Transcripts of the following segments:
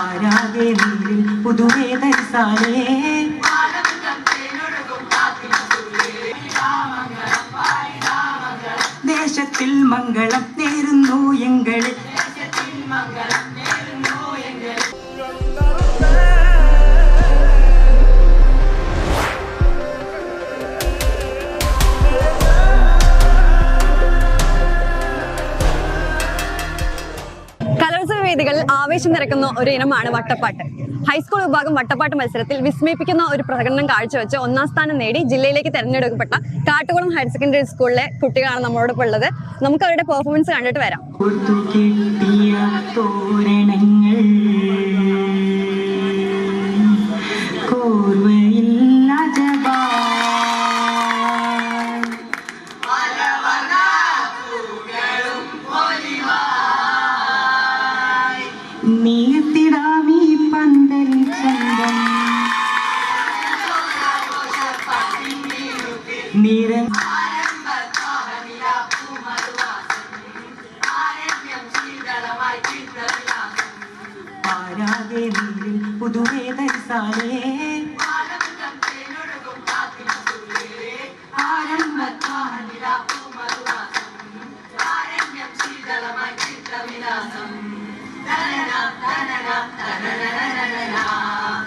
പാരാതെ നീരിൽ പുതുവേദരിസാലേ ദേശത്തിൽ മംഗളം നേരുന്നു എങ്ങളിൽ വേദികളിൽ ആവേശം നിറക്കുന്ന ഒരു ഇനമാണ് വട്ടപ്പാട്ട്. ഹൈസ്കൂൾ വിഭാഗം വട്ടപ്പാട്ട് മത്സരത്തിൽ വിസ്മയിപ്പിക്കുന്ന ഒരു പ്രകടനം കാഴ്ചവെച്ച് ഒന്നാം സ്ഥാനം നേടി ജില്ലയിലേക്ക് തെരഞ്ഞെടുക്കപ്പെട്ട കാട്ടുകുളം ഹയർ സെക്കൻഡറി സ്കൂളിലെ കുട്ടികളാണ് നമ്മളോടൊപ്പം ഉള്ളത്. നമുക്ക് അവരുടെ പെർഫോമൻസ് കണ്ടിട്ട് വരാം. പാരാതെ നീരിൽ പുതുവേദരിസാലേ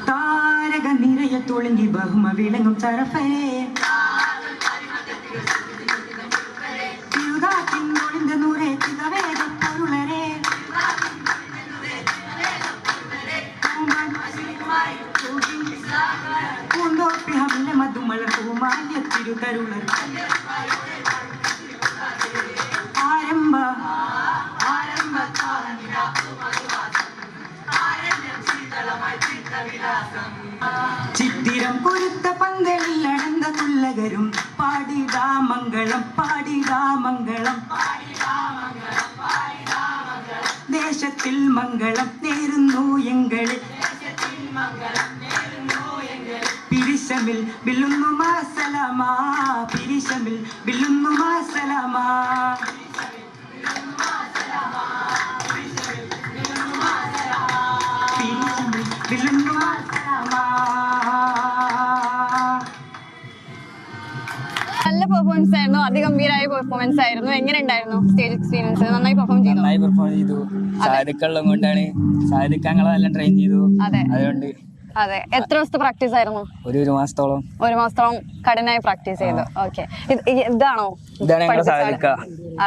താരക നിറയ തുളുങ്കി ബഹുമ വിളങ്ങും തിരുതാറ്റിൻ ഒളിந்த നൂറേ ചിതവേദ തിരുതരുളർ ആരംഭ. ചിത്തിരം പൊരുത്ത പന്തലിൽ അടന്ത തുള്ളകരും പാടിടാ മംഗളം പാടിടാ മംഗളം. ദേശത്തിൽ മംഗളം നേരുന്നു എങ്ങളിൽ ദേശത്തിൽ മാസലമാ പിരിശമിൽ ബില്ലുന്നു മാസലമാ പിരിശമിൽ ബില്ലുന്നു മാസലമാ നല്ല പെർഫോമൻസ് ആയിരുന്നു. അതിഗംഭീരമായ പെർഫോമൻസ് ആയിരുന്നു. എങ്ങനെ ഉണ്ടായിരുന്നു സ്റ്റേജ് എക്സ്പീരിയൻസ് നന്നായി പെർഫോം ചെയ്തു? നന്നായി പെർഫോം ചെയ്തു. കൊണ്ടാണ്. ഞങ്ങളെ ട്രെയിൻ ചെയ്തു. അതെ. അതുകൊണ്ട് അതെ. എത്ര ദിവസത്തെ പ്രാക്ടീസ് ആയിരുന്നു? ഒരു ഒരു മാസത്തോളം. ഒരു മാസത്തോളം കഠിനമായി പ്രാക്ടീസ് ചെയ്തു. ഓക്കെ ഇതാണോ?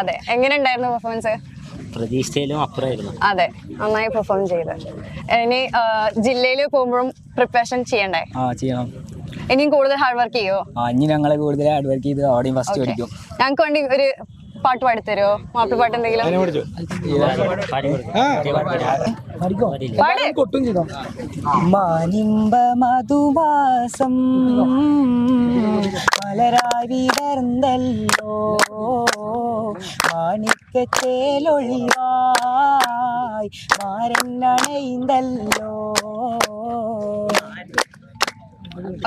അതെ. എങ്ങനെ ഉണ്ടായിരുന്നു പെർഫോമൻസ് പ്രതീക്ഷയിലും അപ്പുറമായിരുന്നു. അതെ. നന്നായി പെർഫോം ചെയ്ത്. ഇനി ജില്ലയിൽ പോകുമ്പോഴും പ്രിപ്പറേഷൻ ചെയ്യണ്ടേ? ആ ചെയ്യണം. ഇനിയും കൂടുതൽ ഹാർഡ് വർക്ക് ചെയ്യോ? ആ ഇനി ഞങ്ങളെ കൂടുതൽ ഹാർഡ് വർക്ക് ചെയ്ത് അവിടെയും ഫസ്റ്റ് പഠിക്കും. ഞങ്ങൾക്ക് വേണ്ടി ഒരു പാട്ട് പാടിത്തരോ മാപ്പിളപ്പാട്ട് എന്തെങ്കിലും? പാട്. മാനിമ്പ മധുമാസം മലരായി വിടർന്നല്ലോ മാരൻ മാരനണൈന്തല്ലോ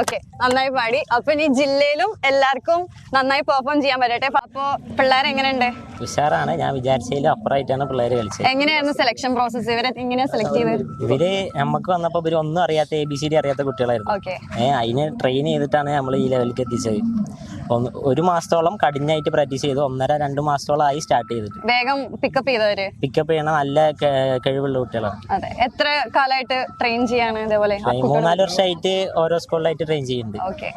ഓക്കെ നന്നായി പാടി. അപ്പൊ ഇനി ജില്ലയിലും എല്ലാവർക്കും നന്നായി പെർഫോം ചെയ്യാൻ പറ്റട്ടെ. അപ്പൊ പിള്ളേർ എങ്ങനെയുണ്ട്? ഉഷാറാണ്. ഞാൻ വിചാരിച്ചതിലും അപ്പുറമായിട്ടാണ് പിള്ളേർ കളിച്ചത്. എങ്ങനെയായിരുന്നു സെലക്ഷൻ പ്രോസസ് ഇവരെ ഇങ്ങനെ സെലക്ട് ചെയ്തത്? ഇവർ നമുക്ക് വന്നപ്പോ ഇവർ ഒന്നും അറിയാത്ത എ ബി സി ഡി അറിയാത്ത കുട്ടികളായിരുന്നു. ഏഹ് അതിന് ട്രെയിൻ ചെയ്തിട്ടാണ് നമ്മൾ ഈ ലെവലിലേക്ക് എത്തിച്ചത്. ഒരു മാസത്തോളം കഠിനായിട്ട് പ്രാക്ടീസ് ചെയ്തു. ഒന്നര രണ്ട് മാസത്തോളം ആയി സ്റ്റാർട്ട് ചെയ്തിട്ട്. വേഗം പിക്കപ്പ് ചെയ്തവര്? പിക്കപ്പ് ചെയ്യണ നല്ല കഴിവുള്ള കുട്ടികളാണ്. അതെ. എത്ര കാലമായിട്ട് ട്രെയിൻ ചെയ്യാണ് ഇതേപോലെ? മൂന്നാൽ വർഷമായിട്ട് ഓരോ സ്കൂളിലായിട്ട് ട്രെയിൻ ചെയ്യുന്നുണ്ട്. ഓക്കെ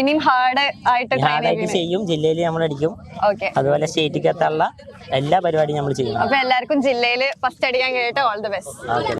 ഇനിയും ഹാർഡ് ആയിട്ട് ട്രെയിൻ ഹാർഡായിട്ട് ചെയ്യും. ജില്ലയിൽ നമ്മൾ അടിക്കും. ഓക്കെ അതുപോലെ സ്റ്റേറ്റിലേക്ക് എത്താനുള്ള എല്ലാ പരിപാടിയും നമ്മൾ ചെയ്യും അപ്പൊ എല്ലാവർക്കും ജില്ലയിൽ ഫസ്റ്റ് അടിക്കാൻ കഴിഞ്ഞിട്ട് ഓൾ ദി ബെസ്റ്റ് ഓക്കെ